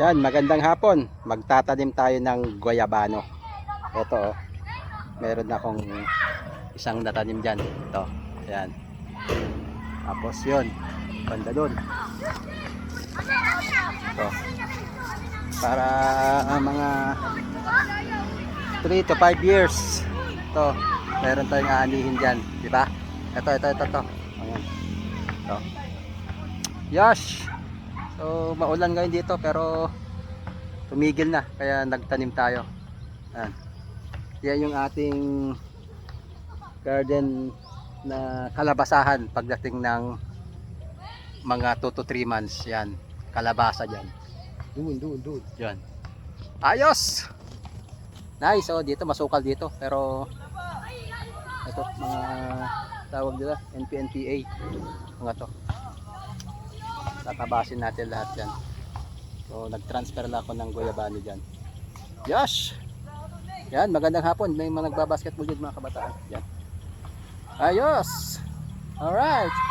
Yan, magandang hapon. Magtatanim tayo ng guayabano. Ito oh. Meron na akong isang natanim dyan. Ito. Ayan. Tapos yun. Banda dun. Ito. Para ah, mga 3 to 5 years. Ito. Meron tayong aanihin dyan. Di ba? Ito, ito, ito, ito. Ayan. Ito. Yash! So, maulan ngayon dito pero tumigil na kaya nagtanim tayo. Yan. Yan yung ating garden na kalabasahan pagdating ng mga 2 to 3 months. Yan. Kalabasa dyan. Doon, doon, doon. Yan. Ayos! Nice. So, dito masukal dito pero ito mga tawag nila NPNPA mga to tatabasin natin lahat yan. So nag-transfer lang ako ng guyabano dyan. Yosh! yan magandang hapon. May mga nagbabasketball dyan mga kabataan. Yan. Ayos! Alright